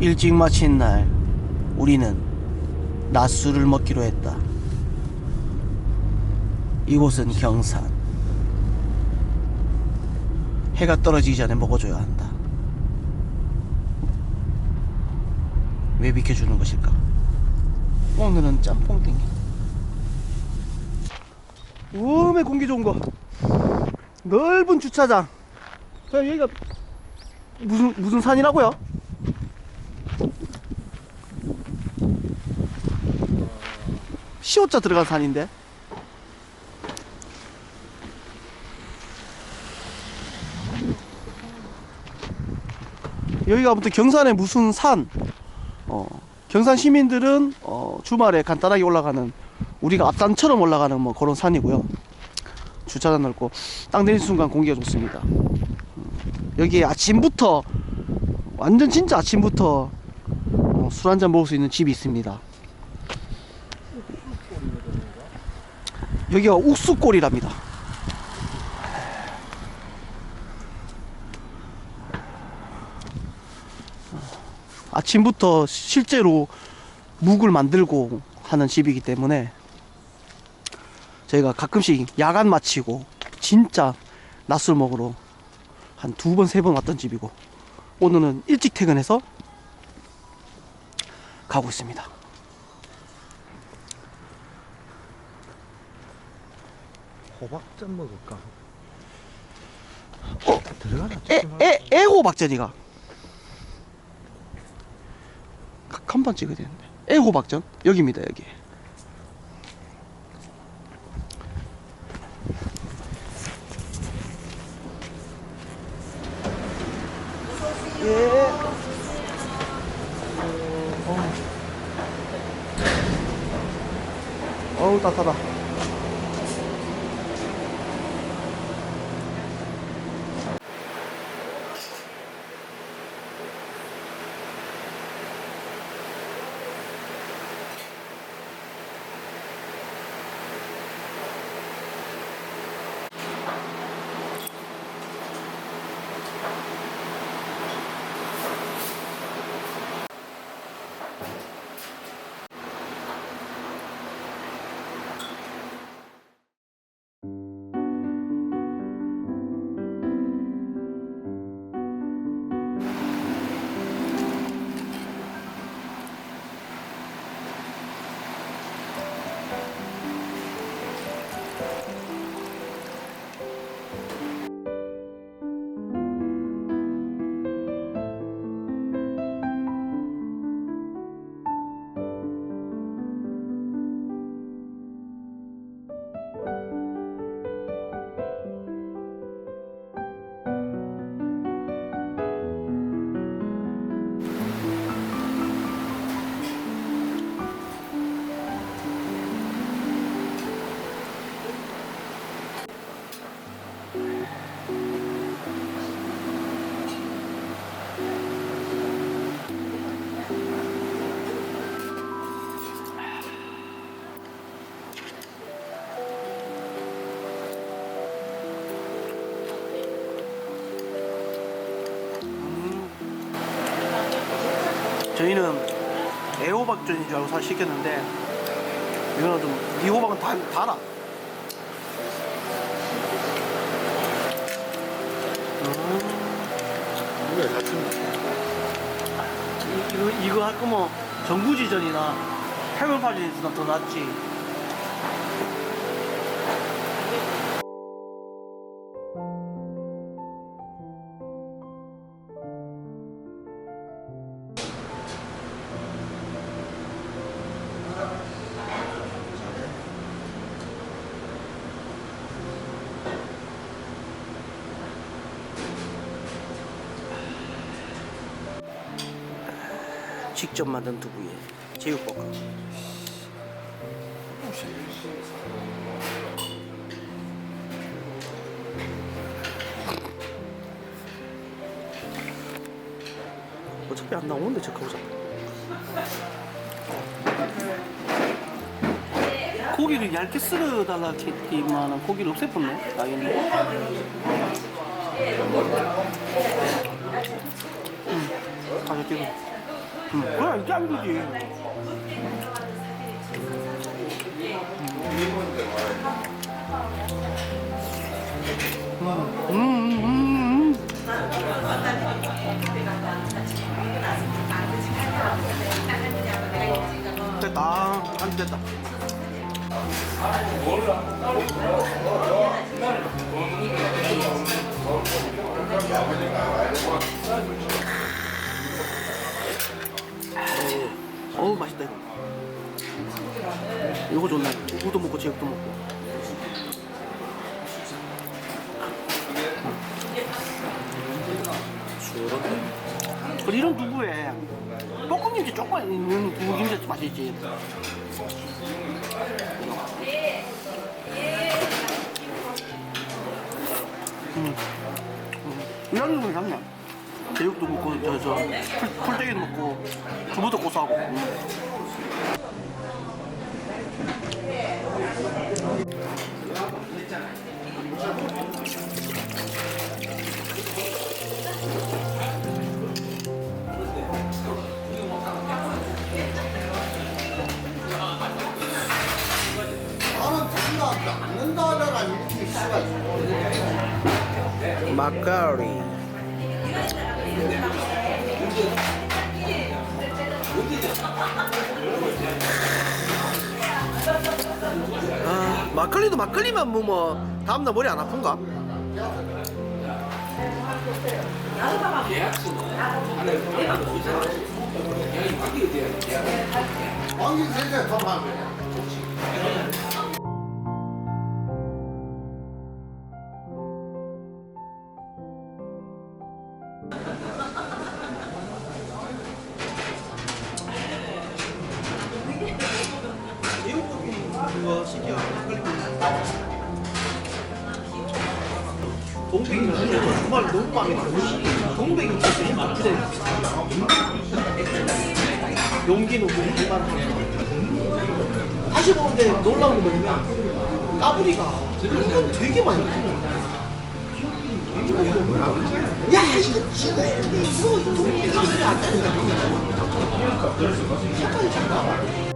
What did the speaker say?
일찍 마친 날 우리는 낮술을 먹기로 했다. 이곳은 경산. 해가 떨어지기 전에 먹어줘야 한다. 왜 비켜주는 것일까? 오늘은 짬뽕 땡기. 우음에 공기 좋은 거. 넓은 주차장. 자, 여기가 무슨 무슨 산이라고요? 시옷자 들어간 산인데. 여기가 아무튼 경산의 무슨 산. 어, 경산 시민들은 어, 주말에 간단하게 올라가는 우리가 앞산처럼 올라가는 뭐 그런 산이고요. 주차장 넓고 땅 내리는 순간 공기가 좋습니다. 음, 여기 아침부터 완전 진짜 아침부터 어, 술 한잔 먹을 수 있는 집이 있습니다. 여기가 옥수골이랍니다. 아침부터 실제로 묵을 만들고 하는 집이기 때문에 저희가 가끔씩 야간 마치고 진짜 낮술 먹으러 한 두 번, 세 번 왔던 집이고 오늘은 일찍 퇴근해서 가고 있습니다. 호박전 먹을까? 어? 들어가나? 애, 애, 애호박전이가 한번 찍어야 되는데 애호박전 여기입니다 여기 예. 어. 따뜻하다 저희는 애호박전인 줄 알고 사실 시켰는데 이거는 좀 미호박은 다, 달아. 음, 왜 같은 이- 이거, 이거 할 거면 전구지전이나 해물파전이 더 낫지 직접 만든 두부에 제육볶음. 어차피 안 나오는데 저 가보자 고기를 얇게 썰어달라 했지만 고기를 없애버네 당연히 음, 가져 뛰고 음, 그래 짱이지. 음, 음, 음, 음. 됐다. 안 됐다. 어우 맛있다 이거. 이거 좋네. 우도 먹고 제육도 먹고. 그리고 이런 두부에 볶음김치 조금 있는 두부김치 맛있지. 음. 음. 이런 거 괜찮네. 제육도 먹고 저, 저 풀, 풀떼기도 먹고 두부도 고소하고. 음. 나는 이렇게 있어. 마카리. 아, 막걸리도 막걸리만 뭐, 뭐 다음날 머리 안 아픈가? 왕진 세대 더 많네. 그거 시켜 동백이 정말 너무 마음에 들어 동백이 진짜 맛있어 용기는 뭐 얼마나 다시 보는데 놀라운 게 뭐냐면 까불이가 이건 되게 많이 들어 야 이거 진짜 이거 동백이 안 잠깐만 잠깐만